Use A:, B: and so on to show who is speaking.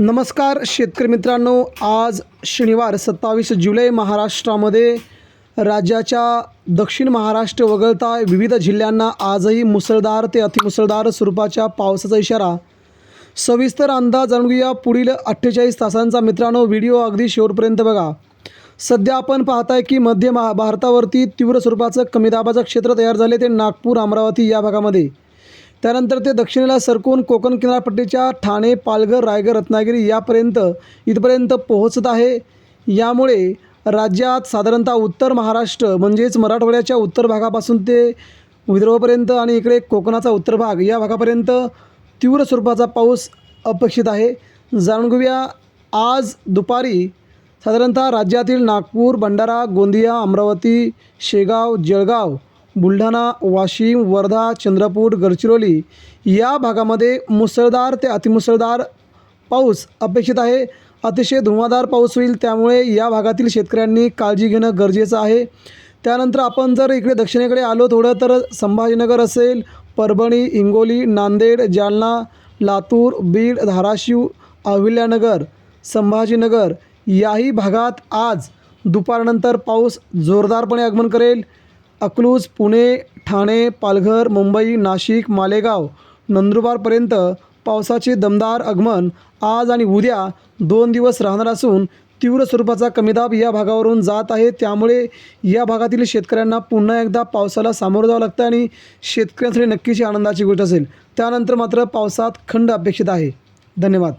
A: नमस्कार शेतकरी मित्रांनो. आज शनिवार सत्तावीस जुलै महाराष्ट्रामध्ये राज्याच्या दक्षिण महाराष्ट्र वगळता विविध जिल्ह्यांना आजही मुसळधार ते अतिमुसळधार स्वरूपाच्या पावसाचा इशारा. सविस्तर अंदाज जाणून घेऊया पुढील अठ्ठेचाळीस तासांचा. मित्रांनो व्हिडिओ अगदी शेवटपर्यंत बघा. सध्या आपण पाहताय की मध्य महा भारतावरती तीव्र स्वरूपाचं कमी दाबाचं क्षेत्र तयार झाले ते नागपूर अमरावती या भागामध्ये. त्यानंतर ते दक्षिणेला सरकून कोकण किनारपट्टीच्या ठाणे पालघर रायगड रत्नागिरी यापर्यंत इथपर्यंत पोहोचत आहे. यामुळे राज्यात साधारणतः उत्तर महाराष्ट्र म्हणजेच मराठवाड्याच्या उत्तर भागापासून ते विदर्भापर्यंत आणि इकडे कोकणाचा उत्तर भाग या भागापर्यंत तीव्र स्वरूपाचा पाऊस अपेक्षित आहे. जाणून घेऊया आज दुपारी साधारणतः राज्यातील नागपूर भंडारा गोंदिया अमरावती शेगाव जळगाव बुलढाणा वाशिम वर्धा चंद्रपूर गडचिरोली या भागामध्ये मुसळधार ते अतिमुसळधार पाऊस अपेक्षित आहे. अतिशय धुवाधार पाऊस होईल त्यामुळे या भागातील शेतकऱ्यांनी काळजी घेणं गरजेचं आहे. त्यानंतर आपण जर इकडे दक्षिणेकडे आलो थोडं तर संभाजीनगर असेल परभणी हिंगोली नांदेड जालना लातूर बीड धाराशिव अहिल्यानगर संभाजीनगर याही भागात आज दुपारनंतर पाऊस जोरदारपणे आगमन करेल. अकलूज पुणे ठाणे पालघर मुंबई नाशिक मालेगाव नंदुरबारपर्यंत पावसाचे दमदार आगमन आज आणि उद्या दोन दिवस राहणार असून तीव्र स्वरूपाचा कमीदाब या भागावरून जात आहे. त्यामुळे या भागातील शेतकऱ्यांना पुन्हा एकदा पावसाला सामोरं जावं लागतं आणि शेतकऱ्यांसाठी नक्कीच आनंदाची गोष्ट असेल. त्यानंतर मात्र पावसात खंड अपेक्षित आहे. धन्यवाद.